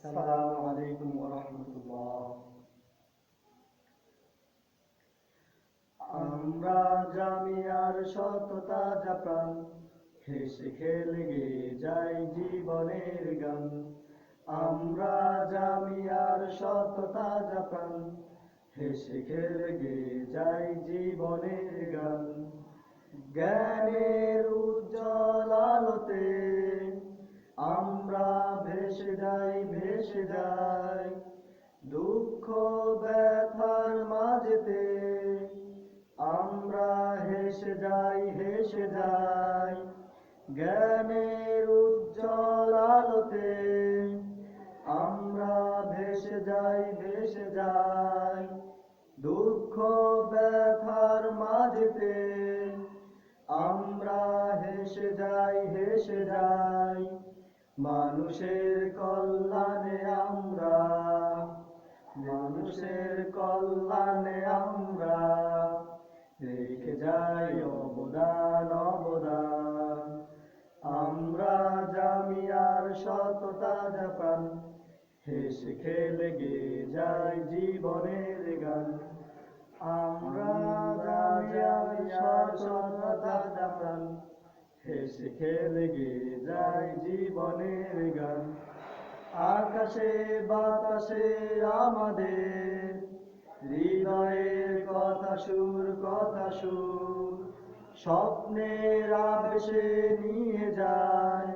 আসসালামু আলাইকুম ওয়া রাহমাতুল্লাহ। আমরা জামিয়ার সততা জাপ্রাণ হেসে খেলে যাই জীবনের গান। আমরা জামিয়ার সততা জাপ্রাণ হেসে খেলে গেয়ে যাই জীবনের গান। জ্ঞানের উজ্জ্বল ব্যথার মাঝেতে আমরা হেসে যাই হেসে যাই। জ্ঞানের উজ্জ্বল আলোতে আমরা ভেসে যাই ভেসে যাই। দুঃখ ব্যথার মাঝেতে আমরা হেসে যাই হেসে যাই। মানুষের কল্যাণে আমরা অবদান অবদান। আমরা জামিয়ার সততা জাপান। হেসে খেলে গে যাই জীবনের গান। আমরা জামিয়ার সততা জাপান। হেসে খেলে গে যাই জীবনের গান। আকাশে বাতাসে আমাদের হৃদয়ের কথা সুর কথা সুর। স্বপ্নের আবেশে নিয়ে যায়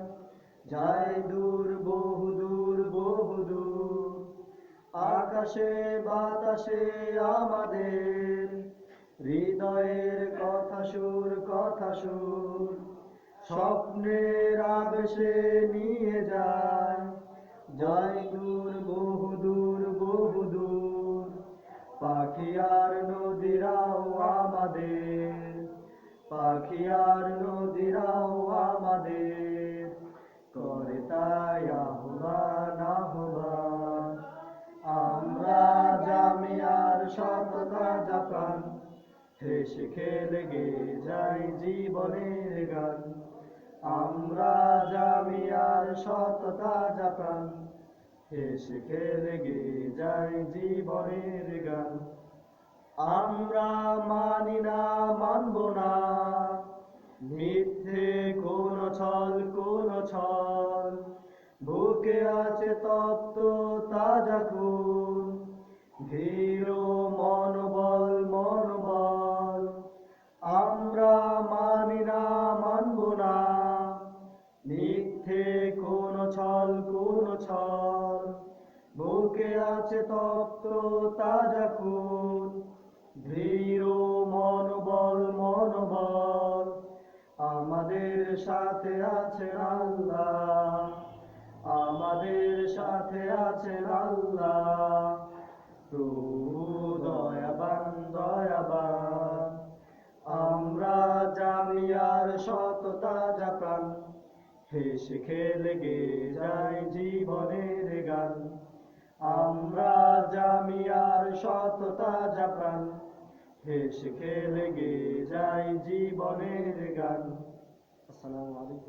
যায় দূর, বহু দূর বহু দূর। আকাশে, বাতাসে আমাদের হৃদয়ের কথা সুর কথা সুর। স্বপ্নের আবেশে নিয়ে যায় যায় দূর আমাদের। পাখি আর নদীরাও আমাদের। করে তাই আহ্বান আহ্বান। আমরা জামিয়ার সততা জাপান। হেসে খেলে গে যাই জীবনের গান। আমরা জামিয়ার সততা জাপান। হেসে খেলে গে যাই জীবনের গান। আমরা মানি না, মানব না। মিথ্যে কোন ছল কোন ছল। বুকে আছে তপ্ত তাজা খুন। ধীর মনোবল মনোবল। আমরা মানি না, মানব না। মিথ্যে কোন ছল কোন ছল। বুকে আছে তপ্ত তাজা খুন। ধীর মনোবল মনোবল। আমাদের সাথে আছেন আল্লাহ। আমাদের সাথে আছেন আল্লাহ। প্রভু, দয়াবান দয়াবান। আমরা জামিয়ার সততা জাপান হেসে খেলে গে যাই জীবনের গান। আমরা জামিয়ার সততা জাপান হেসে খেলে গে যাই জীবনের গান। আসসালামু আলাইকুম।